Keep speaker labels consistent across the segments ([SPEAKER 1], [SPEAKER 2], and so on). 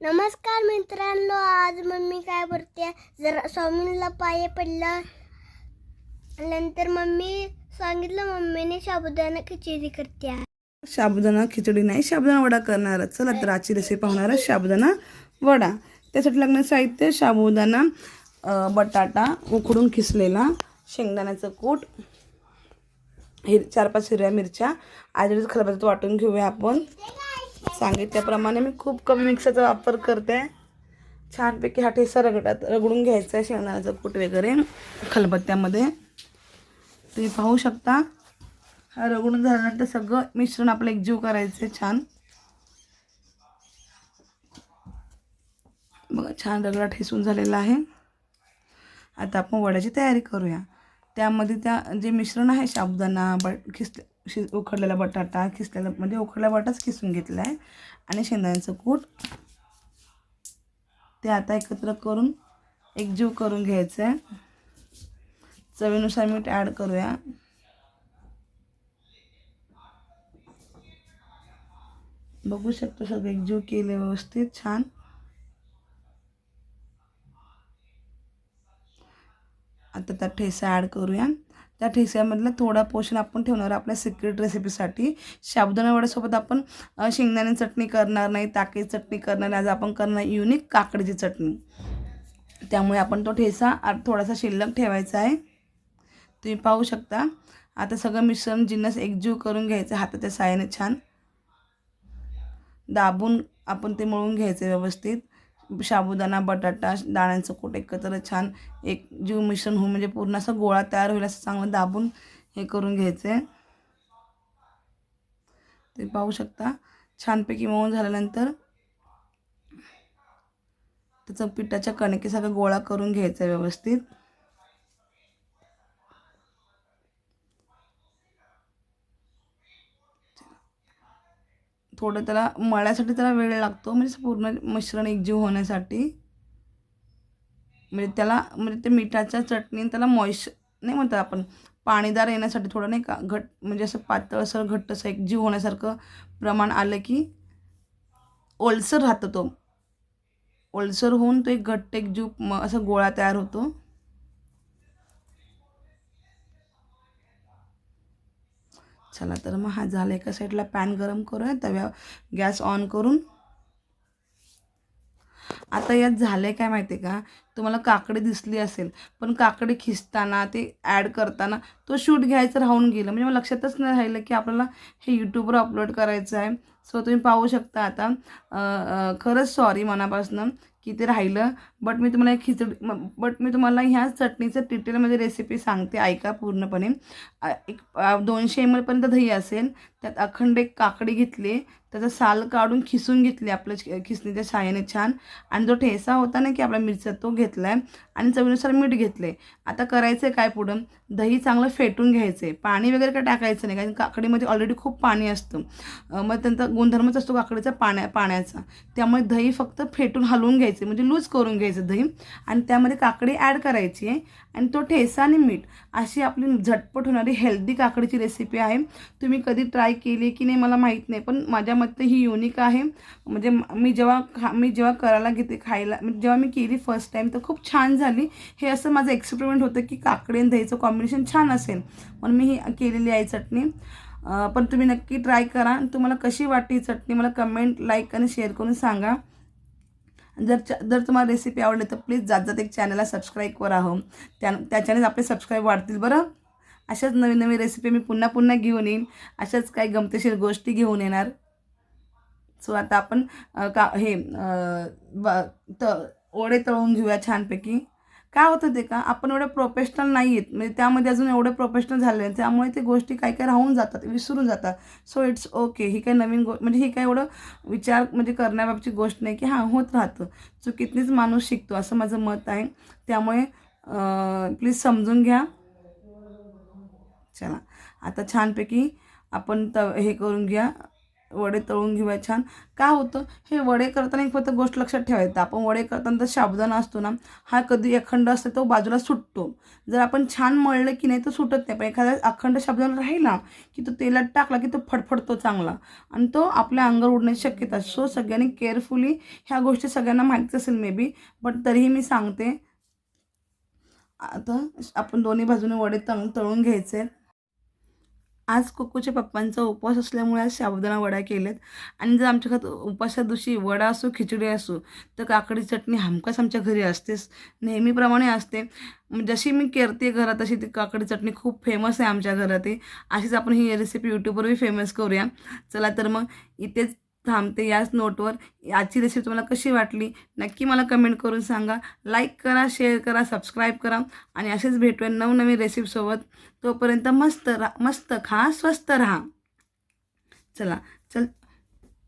[SPEAKER 1] नमस्कार मित्रांनो आज मम्मी काय करते जरा स्वामींना पाय पडला. नंतर मम्मी सांगितलं मम्मीने साबुदाणा खिचडी करते.
[SPEAKER 2] साबुदाणा खिचडी नाही साबुदाणा वडा करणार चला तर आजची रेसिपी पाहणार साबुदाणा वडा. त्यासाठी लागणार साहित्य साबुदाणा बटाटा उकडून खिसलेला शेंगदाण्याचं कूट हिर चार पाच हिरव्या मिरच्या आजच खलबत्त्यात वाटून घेऊया आपण. सांगितल्याप्रमाणे मी खूप कमी मिक्सरचा वापर करते. छानपैकी हा ठेसा रगडात रगडून घ्यायचा आहे शेंगदाण्याचं कूट वगैरे खलबत्त्यामध्ये. तुम्ही पाहू शकता हा रगडून झाल्यानंतर सगळं मिश्रण आपलं एकजीव करायचं आहे छान. बघा छान रगडा ठेसून झालेला आहे. आता आपण वड्याची तयारी करूया. त्यामध्ये त्या जे मिश्रण आहे साबुदाणा बट खिसले शि उकडलेला बटाटा किसलेला म्हणजे उकडलेला बटाच किसून घेतला आहे आणि शेंगदाण्याचं कूट ते आता एकत्र करून एकजीव करून घ्यायचं आहे चवीनुसार मीठ ॲड करूया. बघू शकतो सगळं एकजीव केले व्यवस्थित छान. आता त्यात ठेसा ॲड करूया. त्या ठेस्यामधला थोडा पोषण आपण ठेवणार आपल्या सिक्रेट रेसिपीसाठी साबुदाणा वड्यासोबत आपण अ, शेंगदाणे चटणी करणार नाही ताके चटणी करणार नाही आज आपण करणार युनिक काकडीची चटणी. त्यामुळे आपण तो ठेसा थोडासा शिल्लक ठेवायचा आहे. तुम्ही पाहू शकता. आता सगळं मिश्रण जिन्नस एकजीव करून घ्यायचं हाताच्या साहाय्याने छान. दाबून आपण ते मळून घ्यायचं व्यवस्थित. साबुदाणा बटाटा दाण्यांचं कूट एकत्र छान एक जीव मिश्रण होऊन म्हणजे पूर्ण असं गोळा तयार होईल असं चांगलं दाबून हे करून घ्यायचं. आहे ते पाहू शकता. छानपैकी मळून झाल्यानंतर त्याचं पिठाच्या कणकेसारखा गोळा करून घ्यायचा आहे व्यवस्थित. थोडं त्याला मळ्यासाठी त्याला वेळ लागतो म्हणजे पूर्ण मिश्रण एकजीव होण्यासाठी. म्हणजे त्याला म्हणजे ते मिठाच्या चटणीने त्याला मॉइश नाही म्हणतात आपण पाणीदार येण्यासाठी थोडं नाही का घट म्हणजे असं पातळ असं घट्ट असं एकजीव होण्यासारखं प्रमाण आलं की ओलसर राहतो तो. ओलसर होऊन तो एक घट्ट एकजीव म असा गोळा तयार होतो. चला तर मग हा झाला एका साईडला पॅन गरम करूया तव्या गॅस ऑन करून. आता यात झालं काय माहिती आहे का? तुम्हाला काकडी दिसली असेल पण काकडी खिसताना ते ॲड करताना तो शूट घ्यायचं राहून गेलं. म्हणजे मला लक्षातच नाही राहिलं की आपल्याला हे यूट्यूबवर अपलोड करायचं आहे. सो तुम्ही पाहू शकता आता. खरंच सॉरी मनापासून. की ते राहिलं. बट मी तुम्हाला एक खिचडी बट मी तुम्हाला ह्या चटणीचं डिटेलमध्ये म्हणजे रेसिपी सांगते ऐका पूर्णपणे. एक दोनशे एम एलपर्यंत दही असेल त्यात अखंड एक काकडी घेतली त्याचा साल काढून खिसून घेतली आपलं खिसणीच्या साह्याने छान. आणि जो ठेसा होता ना की आपला मिरचा तो घेतला आहे आणि चवीनुसार मीठ घेतलं आहे आता करायचं आहे काय पुढं? दही चांगलं फेटून घ्यायचं आहे पाणी वगैरे काय टाकायचं नाही कारण काकडीमध्ये ऑलरेडी खूप पाणी असतं. मग त्यांचा गुणधर्मच असतो काकडीचा पाण्या पाण्याचा. त्यामुळे दही फक्त फेटून हलवून घ्यायचं. म्हणजे लूज करून घ्यायचं दही. आणि त्यामध्ये काकडी ॲड करायची आहे. आणि तो ठेसा आणि मीठ अशी आपली झटपट होणारी हेल्दी काकडीची रेसिपी आहे. तुम्ही कधी ट्राय केली की नाही मला माहीत नाही पण माझ्या मते ही युनिक आहे. म्हणजे मी जेव्हा खा मी जेव्हा करायला घेते खायला म्हणजे जेव्हा मी केली फर्स्ट टाईम तर खूप छान झाली. हे असं माझं एक्सपेरिमेंट होतं की काकडी आणि दहीचं कॉम्बिनेशन छान असेल. म्हणून मी ही केलेली आहे चटणी. पण तुम्ही नक्की ट्राय करा. आणि तुम्हाला कशी वाटते ही चटणी मला कमेंट लाईक आणि शेअर करून सांगा. जर च- जर तुम्हाला रेसिपी आवडली तर प्लीज जात जात एक चॅनलला सबस्क्राईब करा हो. त्या त्याच्यानेच आपले सबस्क्राईब वाढतील बरं. अशाच नवीन नवीन रेसिपी मी पुन्हा पुन्हा घेऊन येईन. अशाच काही गमतीशीर गोष्टी घेऊन येणार. सो आता आपण का हे ब त ओढे तळून घेऊया छानपैकी. काय होतं ते का? आपण एवढे प्रोफेशनल नाही आहेत म्हणजे त्यामध्ये अजून एवढे प्रोफेशनल झाले नाही. त्यामुळे ते गोष्टी काय काय राहून जातात विसरून जातात. सो इट्स ओके ही काही नवीन गो म्हणजे ही काय एवढं विचार म्हणजे करण्याबाबतची गोष्ट नाही की हां होत राहतं. चुकीतनीच माणूस शिकतो असं माझं मत आहे. त्यामुळे प्लीज समजून घ्या. चला. आता छानपैकी आपण त हे करून घ्या. वडे तळून घेऊया छान. काय होतं हे वडे करताना एक फक्त गोष्ट लक्षात ठेवायचं. आपण वडे करताना तर साबुदाणा असतो ना हा कधी अखंड असतो तो बाजूला सुटतो. जर आपण छान मळलं की नाही तो सुटत नाही. पण एखादा अखंड साबुदाणा राहिला की तो तेलात टाकला की तो फडफडतो चांगला. आणि तो आपल्या अंगावर उडण्याची शक्यता सो सगळ्यांनी केअरफुली ह्या गोष्टी सगळ्यांना माहितीच असेल मे बी बट तरीही मी सांगते आता आपण दोन्ही बाजूने वडे तळून तळून घ्यायचे. आज कुकूच्या पप्पांचा उपवास असल्यामुळे आज साबुदाणा वडा केल्यात आणि जर आमच्या घरात उपवासा दिवशी वडा असो खिचडी असो तर काकडी चटणी हमखास आमच्या घरी असतेच. नेहमीप्रमाणे असते. जशी मी करते घरात तशी ती काकडी चटणी खूप फेमस आहे आमच्या घरात. अशीच आपण ही रेसिपी यूट्यूबवरही फेमस करूया. चला तर मग इथेच थांबते याच नोटवर आजची रेसिपी तुम्हाला कशी वाटली? नक्की मला कमेंट करून सांगा. लाईक करा शेअर करा सबस्क्राईब करा आणि असेच भेटूया नवनवीन रेसिपीसोबत तोपर्यंत मस्त रा मस्त खा स्वस्त राहा. चला चल.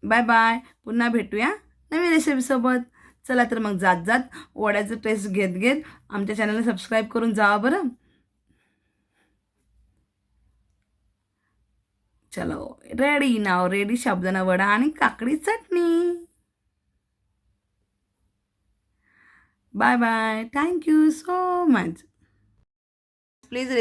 [SPEAKER 2] बाय बाय पुन्हा भेटूया नवीन रेसिपीसोबत चला तर मग जात जात वड्याचं टेस्ट घेत घेत आमच्या चॅनलला सबस्क्राईब करून जावा बरं. चलो रेडी नाव रेडी साबुदाणा वडा आणि काकडी चटणी. Bye bye thank you so much please